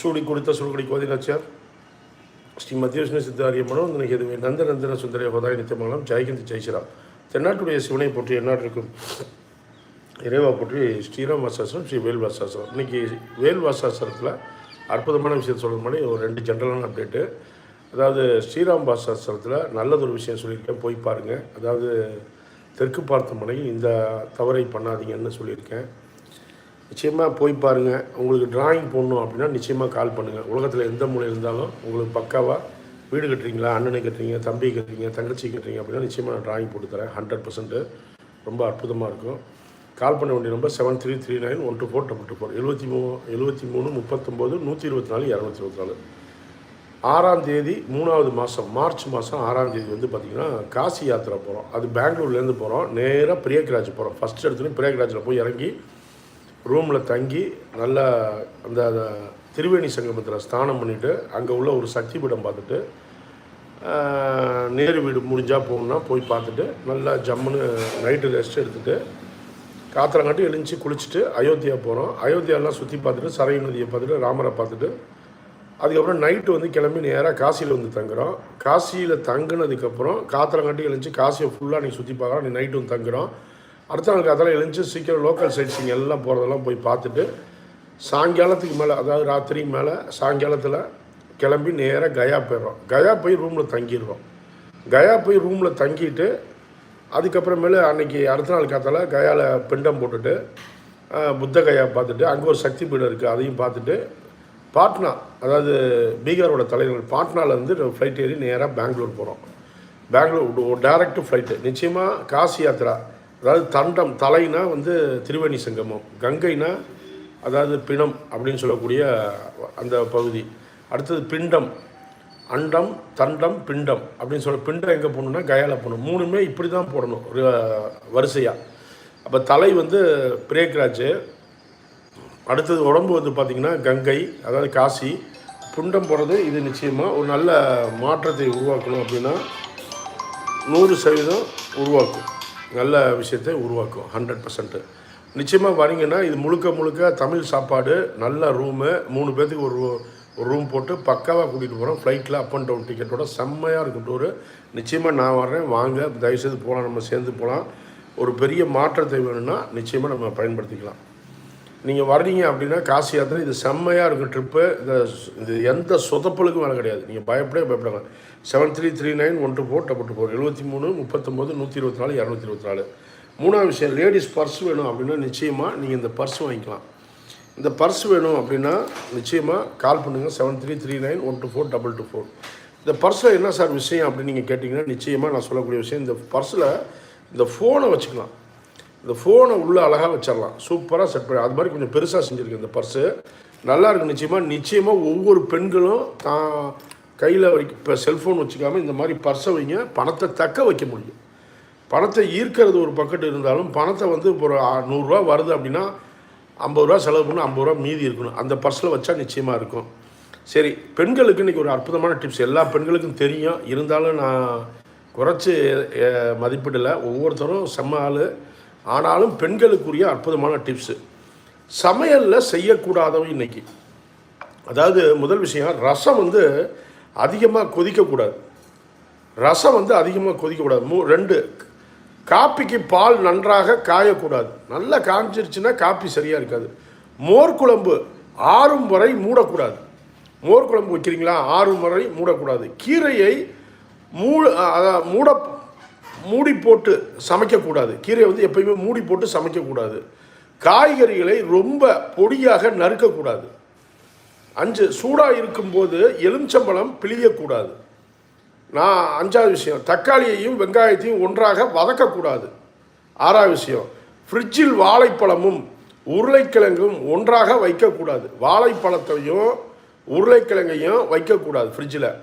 சூடி கொடுத்த சுருக்கடி கோதி நச்சார் ஸ்ரீ மத்தியவிஷ்ணு விஷ்ணு மனம் நினைக்கிறது நந்த நந்தன சுந்தரிய ஹோதாய நித்தியமங்கலம் ஜெயகிந்த் ஜெய்சிராம் தென்னாட்டுடைய சிவனை போற்றி என்னாட்டு இருக்கும் இறைவா போற்றி ஸ்ரீராம் வாசாசனம் ஸ்ரீ வேல் வாசாசனம் இன்றைக்கி வேல் வாசாசனத்தில் அற்புதமான விஷயம் சொல்கிற மாதிரி ஒரு ரெண்டு ஜென்ரலான அப்டேட்டு. அதாவது ஸ்ரீராம் பாசாஸ்திரத்தில் நல்லதொரு விஷயம் சொல்லியிருக்கேன் போய் பாருங்கள் அதாவது தெற்கு பார்த்த மனை இந்த தவறை பண்ணாதீங்கன்னு சொல்லியிருக்கேன். நிச்சயமாக போய் பாருங்கள் உங்களுக்கு டிராயிங் போடணும் அப்படின்னா நிச்சயமாக கால் பண்ணுங்கள் உலகத்தில் எந்த மூலையில் இருந்தாலும் உங்களுக்கு பக்காவாக வீடு கட்டுறீங்களா? அண்ணனை கட்டுறீங்க தம்பி கட்டுறீங்க தங்கச்சி கட்டுறீங்க அப்படின்னா நிச்சயமாக நான் டிராயிங் போட்டு தரேன். ஹண்ட்ரட் பர்சன்ட்டு ரொம்ப அற்புதமாக இருக்கும். கால் பண்ண வேண்டிய number seven three three nine one two four double two four எழுபத்தி மூணு எழுபத்தி மூணு முப்பத்தொம்போது நூற்றி இருபத்தி நாலு இரநூத்தி இருபத்தி நாலு. ஆறாம் தேதி மூணாவது மாதம் மார்ச் மாதம் ஆறாம் தேதி வந்து பார்த்திங்கன்னா காசி யாத்திரை போகிறோம் அது பெங்களூர்லேருந்து போகிறோம் நேராக பிரியக்ராஜ் போகிறோம் ஃபஸ்ட் எடுத்துகிட்டு பிரியக்ராஜில் போய் இறங்கி ரூமில் தங்கி நல்லா அந்த திருவேணி சங்கமத்தில் ஸ்நானம் பண்ணிவிட்டு அங்கே உள்ள ஒரு சக்தி பீடம் பார்த்துட்டு நேரு வீடு முடிஞ்சால் போகணுன்னா போய் பார்த்துட்டு நல்லா ஜம்முன்னு நைட்டு ரெஸ்ட் எடுத்துகிட்டு காத்திரங்காட்டி எழுந்துச்சி குளிச்சுட்டு அயோத்தியா போகிறோம் அயோத்தியாலாம் சுற்றி பார்த்துட்டு சரை நதியை பார்த்துட்டு ராமரை பார்த்துட்டு அதுக்கப்புறம் நைட்டு வந்து கிளம்பி நேராக காசியில் வந்து தங்குறோம். காசியில் தங்குனதுக்கப்புறம் காத்திரங்காட்டி எழுந்துச்சி காசியை ஃபுல்லாக நீ சுற்றி பார்க்குறோம். நீ நைட்டு வந்து தங்குறோம். அடுத்த நாள் காத்தால எழுந்துச்சி சீக்கிரம் லோக்கல் சைட்ஸிங் எல்லாம் போகிறதெல்லாம் போய் பார்த்துட்டு சாயங்காலத்துக்கு மேலே அதாவது ராத்திரிக்கு மேலே சாயங்காலத்தில் கிளம்பி நேராக கயா போயிடுறோம். கயா போய் ரூமில் தங்கிடுறோம் கயா போய் ரூமில் தங்கிட்டு அதுக்கப்புறமேலு அன்னைக்கு அடுத்த நாள் காத்தால கயாவில் பிண்டம் போட்டுட்டு புத்த கயா பார்த்துட்டு அங்கே ஒரு சக்தி பீடம் இருக்குது அதையும் பார்த்துட்டு பாட்னா அதாவது பீகாரோட தலைநகர் பாட்னாவிலேருந்து ஃப்ளைட் ஏறி நேராக பெங்களூர் போகிறோம் பெங்களூர் டேரக்ட் ஃப்ளைட்டு நிச்சயமாக காசி யாத்திரா. அதாவது தண்டம் தலைனா வந்து திருவேணி சங்கமம் கங்கைனா அதாவது பிணம் அப்படின்னு சொல்லக்கூடிய அந்த பகுதி. அடுத்தது பிண்டம் அண்டம் தண்டம் பிண்டம் அப்படின்னு சொல்ல பிண்டம் எங்கே போடணும்னா கயாவில் போடணும் மூணுமே இப்படி தான் போடணும் ஒரு வரிசையாக அப்போ தலை வந்து பிரேக்ராஜ் அடுத்தது உடம்பு வந்து பார்த்திங்கன்னா கங்கை அதாவது காசி. புண்டம் போடுறது இது நிச்சயமாக ஒரு நல்ல மாற்றத்தை உருவாக்கணும் அப்படின்னா நூறு சதவீதம் உருவாக்கும். நல்ல விஷயத்தை உருவாக்கும் ஹண்ட்ரட் பர்சன்ட்டு நிச்சயமாக வரீங்கன்னா இது முழுக்க முழுக்க தமிழ் சாப்பாடு நல்ல ரூமு மூணு பேர்த்துக்கு ஒரு ஒரு ரூம் போட்டு பக்காவாக கூட்டிகிட்டு போகிறோம் ஃப்ளைட்டில் அப் அண்ட் டவுன் டிக்கெட்டோட செம்மையாக இருக்கும் டூரு நிச்சயமாக நான் வர்றேன். வாங்க தயவுசெய்து போகலாம் நம்ம சேர்ந்து போகலாம் ஒரு பெரிய மாற்றத்தை வேணும்னா நிச்சயமாக நம்ம பயன்படுத்திக்கலாம். நீங்கள் வர்றீங்க அப்படின்னா காசி யாத்திரை இது செம்மையாக இருக்கும் ட்ரிப்பு இந்த இது எந்த சொதப்பலுக்கும் வேலை கிடையாது. நீங்கள் பயப்படவே பயப்படாங்க seven three three nine one two four double two four எழுபத்தி மூணு முப்பத்தொம்போது நூற்றி இருபத்தி நாலு இரநூத்தி இருபத்தி நாலு. மூணாவது விஷயம் லேடிஸ் பர்ஸ் வேணும் அப்படின்னா நிச்சயமாக நீங்கள் இந்த பர்ஸ் வாங்கிக்கலாம். இந்த பர்ஸ் வேணும் அப்படின்னா நிச்சயமாக கால் பண்ணுங்கள் seven three three nine one two four double two four இந்த பர்ஸில் என்ன சார் விஷயம் அப்படின்னு நீங்கள் கேட்டிங்கன்னா நிச்சயமாக நான் சொல்லக்கூடிய விஷயம் இந்த பர்ஸில் இந்த ஃபோனை வச்சுக்கலாம். இந்த ஃபோனை உள்ளே அழகாக வச்சிடலாம். சூப்பராக செட் பண்ணி அது மாதிரி கொஞ்சம் பெருசாக செஞ்சுருக்கு இந்த பர்ஸு நல்லா இருக்கு நிச்சயமாக நிச்சயமாக ஒவ்வொரு பெண்களும் தான் கையில் வைக்க இப்போ செல்ஃபோன் வச்சுக்காம இந்த மாதிரி பர்ஸை வைங்க. பணத்தை தக்க வைக்க முடியும். பணத்தை ஈர்க்கிறது ஒரு பக்கெட் இருந்தாலும் பணத்தை வந்து இப்போ ஒரு நூறுரூவா வருது அப்படின்னா ஐம்பது ரூபா செலவு பண்ணி ஐம்பது ரூபா மீதி இருக்கணும். அந்த பர்ஸில் வச்சா நிச்சயமாக இருக்கும். சரி பெண்களுக்கு இன்றைக்கி ஒரு அற்புதமான டிப்ஸ் எல்லா பெண்களுக்கும் தெரியும். இருந்தாலும் நான் குறைச்சி மதிப்பிடலை. ஒவ்வொருத்தரும் செம்ம ஆள். ஆனாலும் பெண்களுக்குரிய அற்புதமான டிப்ஸு சமையலில் செய்யக்கூடாதவை இன்றைக்கி அதாவது முதல் விஷயம் ரசம் வந்து அதிகமாக கொதிக்கக்கூடாது. ரசம் வந்து அதிகமாக கொதிக்கக்கூடாது. மூ ரெண்டு காப்பிக்கு பால் நன்றாக காயக்கூடாது. நல்லா காஞ்சிருச்சுன்னா காப்பி சரியாக இருக்காது. மோர் குழம்பு ஆறும் வரை மூடக்கூடாது. மோர் குழம்பு வைக்கிறீங்களா? ஆறும் வரை மூடக்கூடாது. கீரையை மூ மூட மூடி போட்டு சமைக்கக்கூடாது. கீரையை வந்து எப்பயுமே மூடி போட்டு சமைக்கக்கூடாது. காய்கறிகளை ரொம்ப பொடியாக நறுக்கக்கூடாது. அஞ்சு சூடாக இருக்கும்போது எலுமிச்சம்பழம் பிழியக்கூடாது. நான் அஞ்சாவது விஷயம் தக்காளியையும் வெங்காயத்தையும் ஒன்றாக வதக்கக்கூடாது. ஆறாவது விஷயம் ஃப்ரிட்ஜில் வாழைப்பழமும் உருளைக்கிழங்கும் ஒன்றாக வைக்கக்கூடாது. வாழைப்பழத்தையும் உருளைக்கிழங்கையும் வைக்கக்கூடாது ஃப்ரிட்ஜில்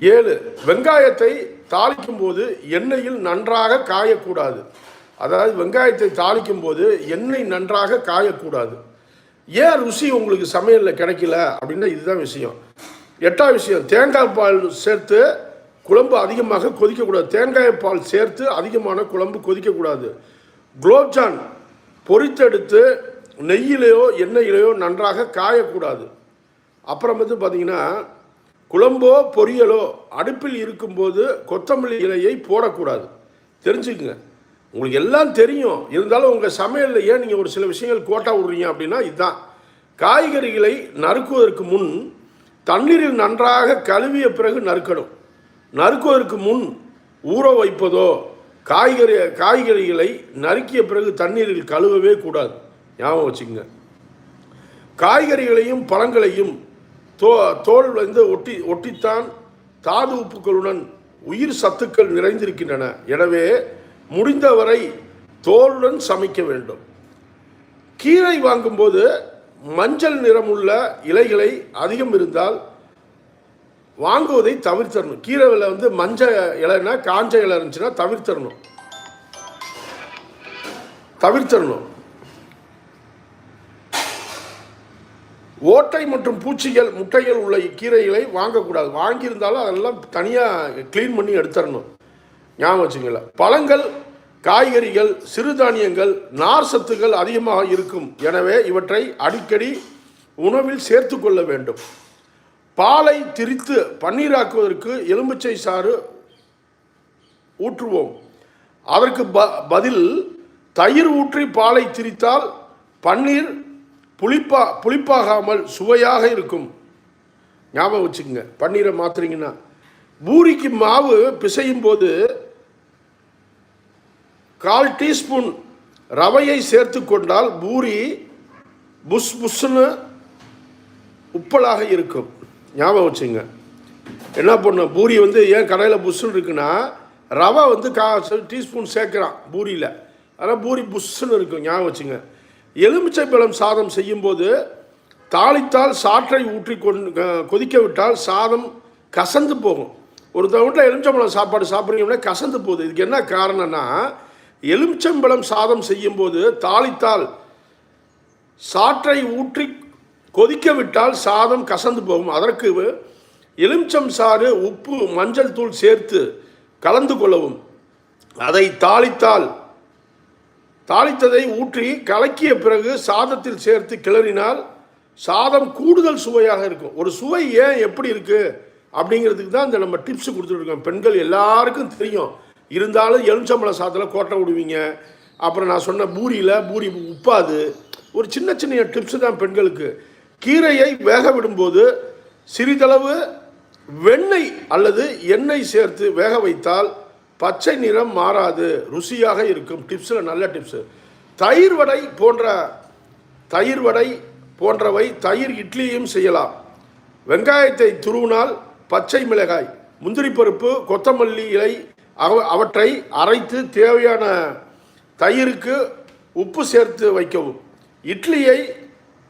ஏழு வெங்காயத்தை தாளிக்கும் போது எண்ணெயில் நன்றாக காயக்கூடாது. அதாவது வெங்காயத்தை தாளிக்கும் போது எண்ணெய் நன்றாக காயக்கூடாது. ஏன் ருசி உங்களுக்கு சமையலில் கிடைக்கல? அப்படின்னா இதுதான் விஷயம். எட்டாவது விஷயம் தேங்காய் பால் சேர்த்து குழம்பு அதிகமாக கொதிக்கக்கூடாது. தேங்காய் பால் சேர்த்து அதிகமான குழம்பு கொதிக்கக்கூடாது. குலோப்ஜான் பொரித்தெடுத்து நெய்யிலேயோ எண்ணெயிலேயோ நன்றாக காயக்கூடாது. அப்புறம் வந்து பார்த்தீங்கன்னா குழம்போ பொரியலோ அடுப்பில் இருக்கும்போது கொத்தமல்லி இலையை போடக்கூடாது. தெரிஞ்சுக்குங்க. உங்களுக்கு எல்லாம் தெரியும். இருந்தாலும் உங்கள் சமையலில் ஏன் நீங்கள் ஒரு சில விஷயங்கள் கோட்டா விடுறீங்க அப்படின்னா இதுதான். காய்கறிகளை நறுக்குவதற்கு முன் தண்ணீரில் நன்றாக கழுவிய பிறகு நறுக்கணும். நறுக்குவதற்கு முன் ஊற வைப்பதோ காய்கறி காய்கறிகளை நறுக்கிய பிறகு தண்ணீரில் கழுவவே கூடாது. ஞாபகம் வச்சுக்கோங்க. காய்கறிகளையும் பழங்களையும் தோ தோல் வந்து ஒட்டி ஒட்டித்தான் தாது உப்புக்களுடன் உயிர் சத்துக்கள் நிறைந்திருக்கின்றன. எனவே முடிந்தவரை தோலுடன் சமைக்க வேண்டும். கீரை வாங்கும்போது மஞ்சள் நிறமுள்ள இலைகளை அதிகம் இருந்தால் வாங்குவதை தவிர்த்தரணும். கீரை விலை வந்து மஞ்சள் இலைன்னா காஞ்ச இலை இருந்துச்சுன்னா தவிர்த்தரணும். தவிர்த்தரணும். ஓட்டை மற்றும் பூச்சிகள் முட்டைகள் உள்ள கீரைகளை வாங்கக்கூடாது. வாங்கியிருந்தாலும் அதெல்லாம் தனியாக க்ளீன் பண்ணி எடுத்துடணும். ஞாபகம் வச்சுங்கள பழங்கள் காய்கறிகள் சிறுதானியங்கள் நார் சத்துக்கள் அதிகமாக இருக்கும். எனவே இவற்றை அடிக்கடி உணவில் சேர்த்து கொள்ள வேண்டும். பாலை திரித்து பன்னீராக்குவதற்கு எலும்புச்சை சாறு ஊற்றுவோம். அதற்கு ப பதில் தயிர் ஊற்றி பாலை திரித்தால் பன்னீர் புளிப்பா புளிப்பாகாமல் சுவையாக இருக்கும். ஞாபகம் வச்சுக்கோங்க. பன்னீரை மாத்துறீங்கன்னா பூரிக்கு மாவு பிசையும் போது கால் டீஸ்பூன் ரவையை சேர்த்து கொண்டால் பூரி புஷ் புஷ்னு உப்பலாக இருக்கும். ஞாபகம் வச்சுங்க என்ன பண்ணும் பூரி வந்து ஏன் கடையில் புஷ்ஷுன்னு இருக்குன்னா ரவை வந்து கா டீஸ்பூன் சேர்க்குறான் பூரியில். அதனால் பூரி புஷ்ஷுன்னு இருக்கும். ஞாபகம் வச்சுங்க எலுமிச்சை பழம் சாதம் செய்யும்போது தாளித்தால் சாற்றை ஊற்றி கொதிக்க விட்டால் சாதம் கசந்து போகும். ஒரு வீட்டில் எலுமிச்சம்பழம் சாப்பாடு சாப்பிட்றீங்கன்னா கசந்து போகுது. இதுக்கு என்ன காரணம்னா எலுமிச்சம்பழம் சாதம் செய்யும்போது தாளித்தால் சாற்றை ஊற்றி கொதிக்க விட்டால் சாதம் கசந்து போகும். அதற்கு எலுமிச்சம் சாறு உப்பு மஞ்சள் தூள் சேர்த்து கலந்து கொள்ளவும். அதை தாளித்தால் தாளித்ததை ஊற்றி கலக்கிய பிறகு சாதத்தில் சேர்த்து கிளறினால் சாதம் கூடுதல் சுவையாக இருக்கும். ஒரு சுவை ஏன் எப்படி இருக்குது அப்படிங்கிறதுக்கு தான் இந்த நம்ம டிப்ஸ் கொடுத்துட்ருக்கோம் பெண்கள் எல்லாருக்கும் தெரியும். இருந்தாலும் எலுமிச்சம்பழம் சாதத்தில் கோட்டை விடுவீங்க. அப்புறம் நான் சொன்ன பூரியில் பூரி உப்பாது. ஒரு சின்ன சின்ன டிப்ஸ் தான் பெண்களுக்கு. கீரையை வேக விடும்போது சிறிதளவு வெண்ணெய் அல்லது எண்ணெய் சேர்த்து வேக வைத்தால் பச்சை நிறம் மாறாது. ருசியாக இருக்கும். டிப்ஸில் நல்ல டிப்ஸு தயிர் வடை போன்ற தயிர் வடை போன்றவை தயிர் இட்லியும் செய்யலாம். வெங்காயத்தை துருவினால் பச்சை மிளகாய் முந்திரி பருப்பு கொத்தமல்லி இலை அவ- அவற்றை அரைத்து தேவையான தயிருக்கு உப்பு சேர்த்து வைக்கவும். இட்லியை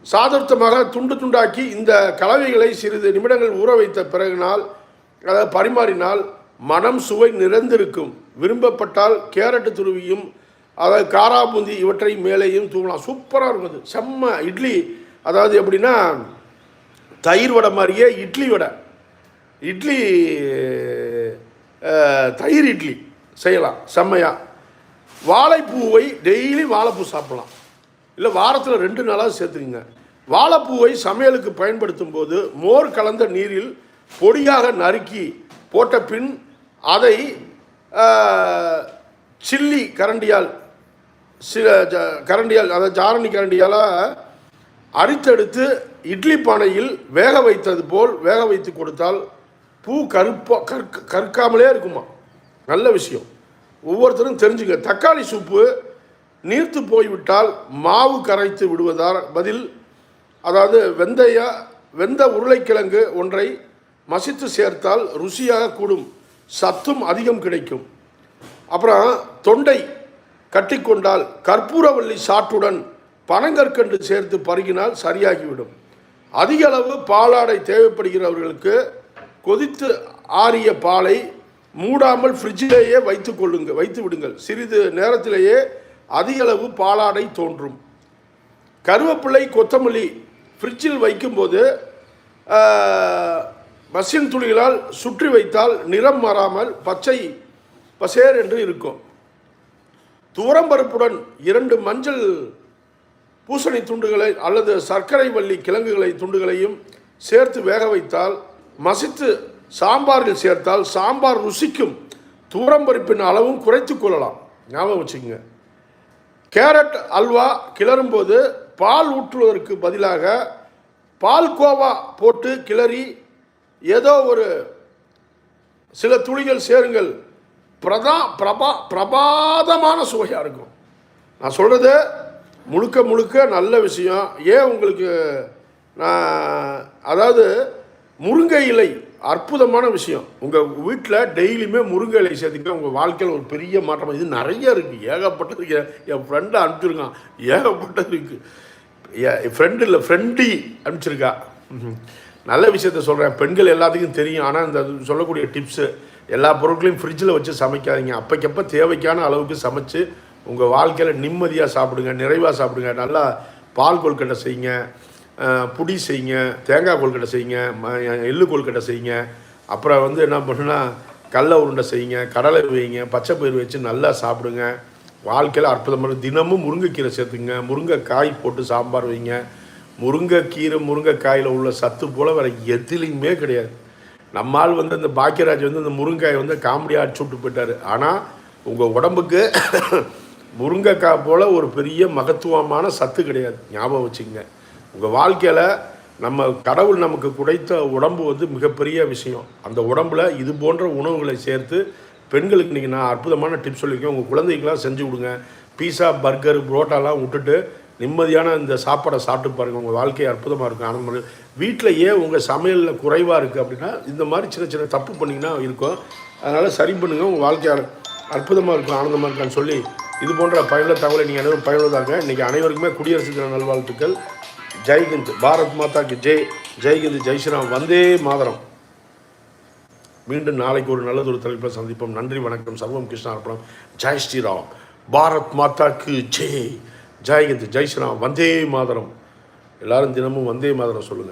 சாதாரணமாக துண்டு துண்டாக்கி இந்த கலவைகளை சிறிது நிமிடங்கள் ஊற வைத்த பிறகுனால் அதாவது பரிமாறினால் மனம் சுவை நிறைந்திருக்கும். விரும்பப்பட்டால் கேரட்டு துருவியும் அதாவது காரா பூந்தி இவற்றை மேலேயும் தூவலாம். சூப்பராக இருக்கும் அது. செம்ம இட்லி. அதாவது எப்படின்னா தயிர் வடை மாதிரியே இட்லி வடை. இட்லி தயிர் இட்லி செய்யலாம். செம்மையாக வாழைப்பூவை டெய்லி வாழைப்பூ சாப்பிடலாம். இல்லை வாரத்தில் ரெண்டு நாளாக சேர்த்துக்குங்க. வாழைப்பூவை சமையலுக்கு பயன்படுத்தும் போது மோர் கலந்த நீரில் பொடியாக நறுக்கி போட்ட பின் அதை சில்லி கரண்டியால் சில ஜ- கரண்டியால் அதாவது ஜாரணி கரண்டியால் அரித்தெடுத்து இட்லி பானையில் வேக வைத்தது போல் வேக வைத்து கொடுத்தால் பூ கருப்பா கற்க கற்காமலே இருக்குமா? நல்ல விஷயம். ஒவ்வொருத்தரும் தெரிஞ்சுங்க. தக்காளி சூப்பு நீர்த்து போய்விட்டால் மாவு கரைத்து விடுவதால் பதில் அதாவது வெந்தய வெந்த உருளைக்கிழங்கு ஒன்றை மசித்து சேர்த்தால் ருசியாக கூடும். சத்தும் அதிகம் கிடைக்கும். அப்புறம் தொண்டை கட்டிக்கொண்டால் கற்பூரவள்ளி சாற்றுடன் பனங்கற்கண்டு சேர்த்து பருகினால் சரியாகிவிடும். அதிக அளவு பாலாடை தேவைப்படுகிறவர்களுக்கு கொதித்து ஆறிய பாலை மூடாமல் ஃப்ரிட்ஜிலேயே வைத்து கொள்ளுங்க வைத்து விடுங்கள். சிறிது நேரத்திலேயே அதிகளவு பாலாடை தோன்றும். கருவேப்பிள்ளை கொத்தமல்லி ஃப்ரிட்ஜில் வைக்கும்போது பசின் துளிகளால் சுற்றி வைத்தால் நிறம் மாறாமல் பச்சை பசேர் என்று இருக்கும். துவரம்பருப்புடன் இரண்டு மஞ்சள் பூசணி துண்டுகளை அல்லது சர்க்கரை வள்ளி கிழங்குகளை துண்டுகளையும் சேர்த்து வேக வைத்தால் மசித்து சாம்பாரில் சேர்த்தால் சாம்பார் ருசிக்கும். தூரம்பருப்பின் அளவும் குறைத்து கொள்ளலாம். ஞாபகம் வச்சுக்கோங்க. கேரட் அல்வா கிளறும் போது பால் ஊற்றுவதற்கு பதிலாக பால் கோவா போட்டு கிளறி ஏதோ ஒரு சில துளிகள் சேருங்கள். பிரதா பிரபா பிரபாதமான சுவையாக இருக்கும். நான் சொல்கிறது முழுக்க முழுக்க நல்ல விஷயம். ஏன் உங்களுக்கு நான் அதாவது முருங்கை இலை அற்புதமான விஷயம். உங்கள் வீட்டில் டெய்லியுமே முருங்கை இலை சேர்த்துக்க உங்கள் வாழ்க்கையில் ஒரு பெரிய மாற்றம். இது நிறைய இருக்குது ஏகப்பட்டது என் ஃப்ரெண்டை அனுப்பிச்சிருக்கான். ஏகப்பட்டது இருக்குது என் ஃப்ரெண்டு இல்லை ஃப்ரெண்டி அனுப்பிச்சிருக்கா. நல்ல விஷயத்த சொல்கிறேன் பெண்கள் எல்லாத்துக்கும் தெரியும். ஆனால் இந்த சொல்லக்கூடிய டிப்ஸு எல்லா பொருட்களையும் ஃப்ரிட்ஜில் வச்சு சமைக்காதீங்க. அப்பைக்கப்போ தேவைக்கான அளவுக்கு சமைச்சு உங்கள் வாழ்க்கையில் நிம்மதியாக சாப்பிடுங்க நிறைவாக சாப்பிடுங்க. நல்லா பால் கொழுக்கட்டை செய்யுங்க. புடி செய்யுங்க. தேங்காய் கொழுக்கட்டை செய்யுங்க. எள்ளு கொழுக்கட்டை செய்யுங்க. அப்புறம் வந்து என்ன பண்ணுன்னா கடல உருண்டை செய்யுங்க. கடலை வைங்க. பச்சை பயிர் வச்சு நல்லா சாப்பிடுங்க. வாழ்க்கையில் அற்புதமான தினமும் முருங்கைக்கீரை சேர்த்துங்க முருங்கைக்காய் போட்டு சாம்பார் வைங்க. முருங்கைக்கீரை முருங்கைக்காயில் உள்ள சத்து போல் வேறு எதுலேயுமே கிடையாது. நம்மால் வந்து இந்த பாக்கியராஜ் வந்து இந்த முருங்காயை வந்து காமெடியாக அடிச்சு விட்டு போயிட்டார். ஆனால் உங்கள் உடம்புக்கு முருங்கைக்காய் போல் ஒரு பெரிய மகத்துவமான சத்து கிடையாது. ஞாபகம் வச்சுங்க உங்கள் வாழ்க்கையில் நம்ம கடவுள் நமக்கு குடைத்த உடம்பு வந்து மிகப்பெரிய விஷயம். அந்த உடம்புல இது போன்ற உணவுகளை சேர்த்து பெண்களுக்கு இன்றைக்கி நான் அற்புதமான டிப்ஸ் சொல்லியிருக்கேன். உங்கள் குழந்தைக்கெல்லாம் செஞ்சு கொடுங்க. பீஸா பர்கர் புரோட்டாலாம் விட்டுட்டு நிம்மதியான இந்த சாப்பாடை சாப்பிட்டு பாருங்கள் உங்கள் வாழ்க்கை அற்புதமாக இருக்கும். ஆனந்தமாக வீட்டில் ஏன் உங்கள் சமையலில் குறைவாக இருக்குது அப்படின்னா இந்த மாதிரி சின்ன சின்ன தப்பு பண்ணிங்கன்னா இருக்கும். அதனால் சரி பண்ணுங்கள் உங்கள் வாழ்க்கை அற்புதமாக இருக்கும். ஆனந்தமாக இருக்கான்னு சொல்லி இது போன்ற பயனுள்ள தகவலை நீங்கள் அனைவரும் பயனுள்ளதாங்க இன்றைக்கி அனைவருக்குமே குடியரசு தின நல்வாழ்த்துக்கள். ஜெய்ஹிந்த் பாரத் மாதாக்கு ஜெய். ஜெய்ஹிந்த் ஜெய்ஸ்ராம் வந்தே மாதரம். மீண்டும் நாளைக்கு ஒரு நல்லது ஒரு தலைப்பில் சந்திப்போம். நன்றி வணக்கம். சர்வம் கிருஷ்ணா அர்ப்பணம் ஜெய் ஸ்ரீராம். பாரத் மாதாக்கு ஜெய். ஜெய்ஹிந்த் ஜெய் ஸ்ரீராம் வந்தே மாதரம். எல்லாரும் தினமும் வந்தே மாதரம் சொல்லுங்கள்